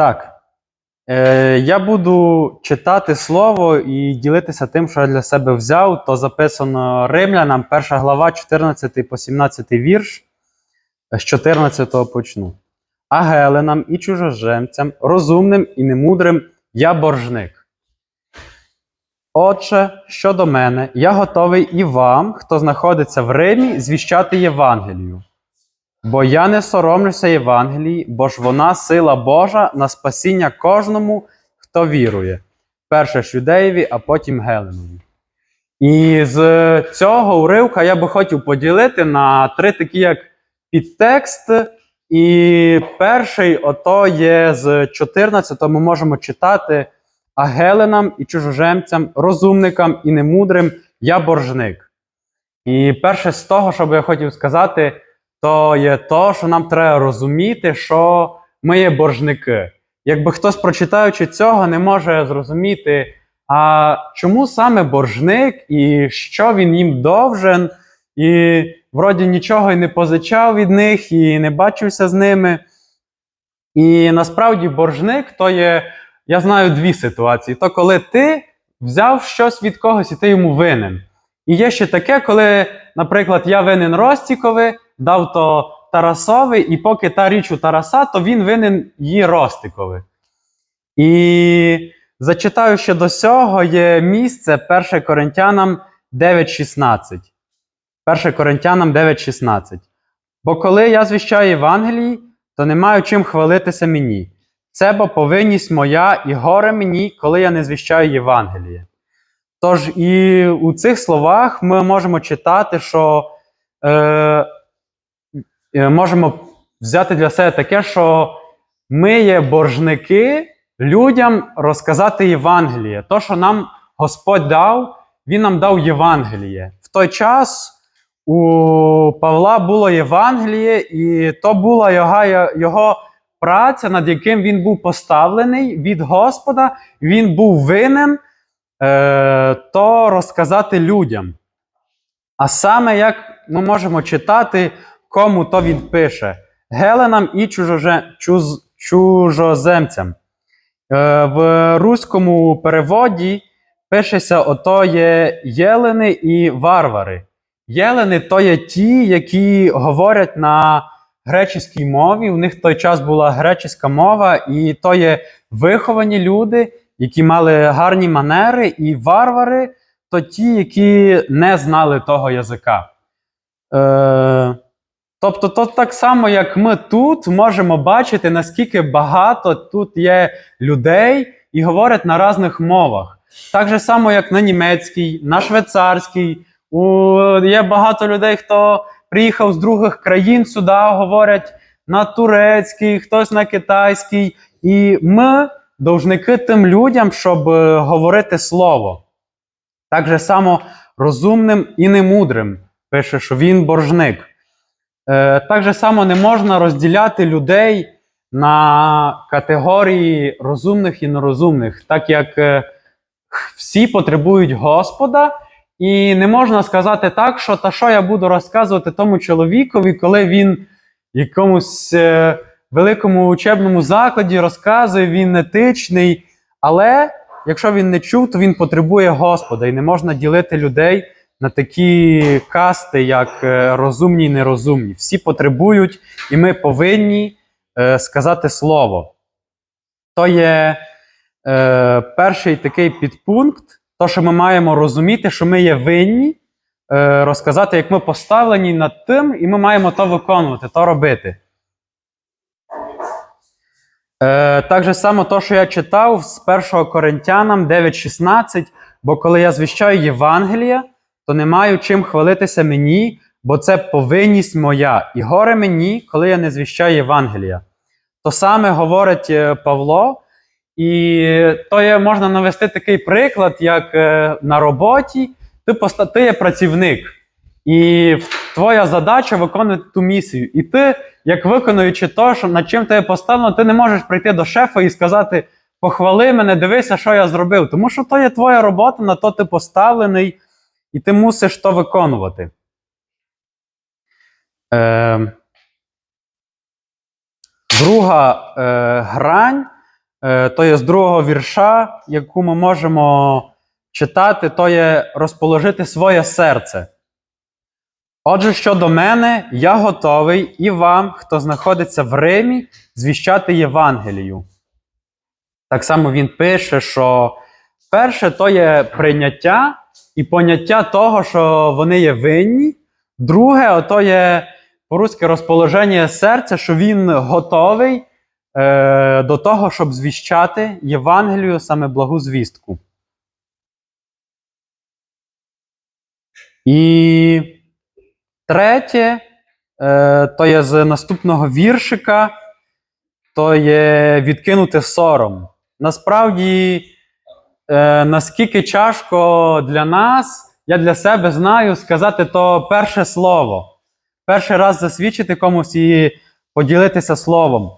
так. Е, я буду читати слово і ділитися тим, що я для себе взяв. То записано Римлянам, перша глава, 14 по 17 вірш. З 14 почну. А геленам і чужожемцям, розумним і немудрим я боржник. Отже, щодо мене, я готовий і вам, хто знаходиться в Римі, звіщати Євангелію. Бо я не соромлюся Євангелії, бо ж вона сила Божа на спасіння кожному, хто вірує. Перше ж юдеєві, а потім Геленові. І з цього уривка я би хотів поділити на три такі, як підтекст. І перший, ото є з 14 ми можемо читати а Геленам і чужоземцям, розумникам і немудрим я боржник. І перше з того, що би я хотів сказати, то є то, що нам треба розуміти, що ми є боржники. Якби хтось, прочитаючи цього, не може зрозуміти, а чому саме боржник і що він їм довжен, і вроді нічого й не позичав від них, і не бачився з ними. І насправді боржник то є, я знаю дві ситуації: то коли ти взяв щось від когось і ти йому винен. І є ще таке, коли, наприклад, я винен Ростікові, дав то Тарасові, і поки та річ у Тараса, то він винен її Ростикові. І зачитаю ще до цього є місце 1 Коринтянам 9.16. 1 Коринтянам 9.16. Бо коли я звіщаю Євангелії, то не маю чим хвалитися мені. Це бо повинність моя і горе мені, коли я не звіщаю Євангеліє. Тож і у цих словах ми можемо читати, що е, можемо взяти для себе таке, що ми є боржники людям розказати Євангеліє. То, що нам Господь дав, Він нам дав Євангеліє. В той час у Павла було Євангеліє, і то була його, його праця, над яким він був поставлений від Господа, він був винен е, то розказати людям. А саме як ми можемо читати, кому то він пише: Геленам і чужоже, чуз, чужоземцям. Е, в руському переводі пишеться: ото є єлени і варвари. Єлени то є ті, які говорять на греческій мові. У них в той час була греческа мова, і то є виховані люди, які мали гарні манери, і варвари то ті, які не знали того язика. Е, тобто, то так само, як ми тут можемо бачити, наскільки багато тут є людей і говорять на різних мовах. Так же само, як на німецькій, на швейцарській. У, Є багато людей, хто приїхав з других країн сюди, говорять на турецькій, хтось на китайській. І ми довжники тим людям, щоб е, говорити слово. Так же само розумним і немудрим. Пише, що він боржник. Е, так же само не можна розділяти людей на категорії розумних і нерозумних, так як е, всі потребують Господа, і не можна сказати так, що та що я буду розказувати тому чоловікові, коли він якомусь е, великому учебному закладі розказує, він етичний. Але якщо він не чув, то він потребує Господа, і не можна ділити людей на такі касти, як е, розумні і нерозумні. Всі потребують, і ми повинні е, сказати слово. То є е, перший такий підпункт, то, що ми маємо розуміти, що ми є винні, е, розказати, як ми поставлені над тим, і ми маємо то виконувати, то робити. Е, так же само, то, що я читав з 1 Коринтянам 9.16, бо коли я звіщаю Євангелія, то не маю чим хвалитися мені, бо це повинність моя. І горе мені, коли я не звіщаю Євангелія. То саме говорить е, Павло, і то є, можна навести такий приклад, як е, на роботі ти, поста, ти є працівник, і твоя задача виконувати ту місію. І ти, як виконуючи то, що над чим тебе поставлено, ти не можеш прийти до шефа і сказати: похвали мене, дивися, що я зробив. Тому що то є твоя робота, на то ти поставлений, і ти мусиш то виконувати. Е, Друга е, грань е, то є з другого вірша, яку ми можемо читати, то є розположити своє серце. Отже, щодо мене, я готовий і вам, хто знаходиться в Римі, звіщати Євангелію. Так само він пише, що перше то є прийняття і поняття того, що вони є винні. Друге, ото є по-руськи розположення серця, що він готовий е, до того, щоб звіщати Євангелію, саме благу звістку. І третє, е, то є з наступного віршика, то є відкинути сором. Насправді, е, наскільки тяжко для нас, я для себе знаю сказати то перше слово. Перший раз засвідчити комусь і поділитися словом.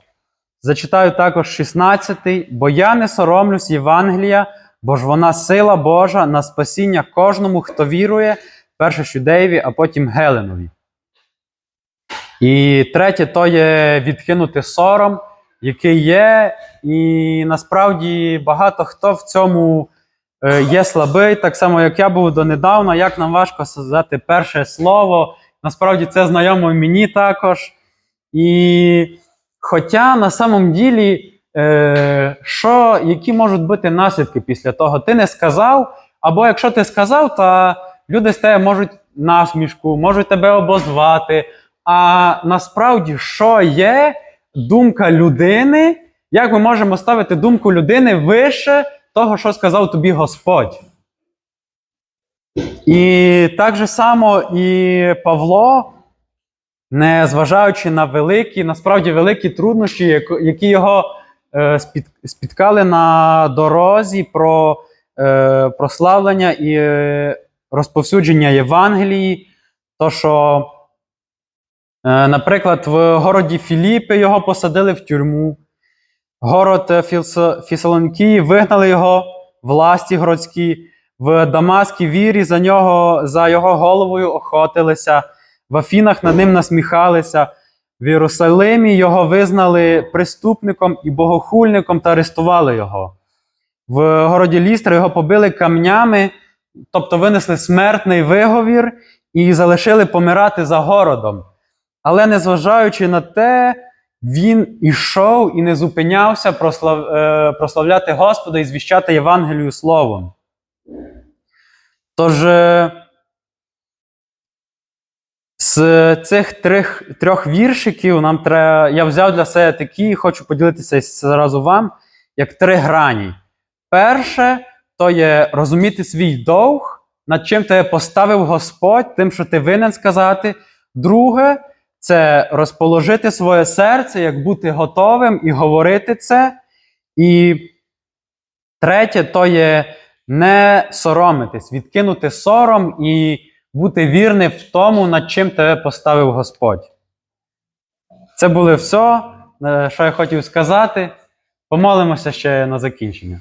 Зачитаю також 16-й, бо я не соромлюсь Євангелія, бо ж вона сила Божа на спасіння кожному, хто вірує, перше Юдеєві, а потім Геленові. І третє то є відкинути сором, який є, і насправді багато хто в цьому е, є слабий, так само як я був донедавна, як нам важко сказати перше слово. Насправді це знайомо мені також. І хоча на самом ділі, е, що, які можуть бути наслідки після того? Ти не сказав, або якщо ти сказав, то люди з тебе можуть насмішку, можуть тебе обозвати. А насправді, що є думка людини, як ми можемо ставити думку людини вище того, що сказав тобі Господь? І так же само і Павло, не зважаючи на великі, насправді великі труднощі, які його е, спіткали на дорозі про е, прославлення і е, розповсюдження Євангелії, то що, наприклад, в городі Філіпи його посадили в тюрму, город е, Фісалонкії вигнали його власті городські. В Дамаській вірі за нього, за його головою охотилися, в Афінах над ним насміхалися, в Єрусалимі його визнали преступником і богохульником та арестували його. В городі Лістра його побили камнями, тобто винесли смертний виговір і залишили помирати за городом. Але незважаючи на те, він ішов і не зупинявся прослав, е, прославляти Господа і звіщати Євангелію Словом. Тож е, з цих трьох, трьох віршиків нам треба, я взяв для себе такі, і хочу поділитися зразу вам, як три грані. Перше, то є розуміти свій довг, над чим тебе поставив Господь, тим, що ти винен сказати. Друге, це розположити своє серце, як бути готовим і говорити це. І третє, то є не соромитись, відкинути сором і бути вірним в тому, над чим тебе поставив Господь. Це було все, е, що я хотів сказати. Помолимося ще на закінчення.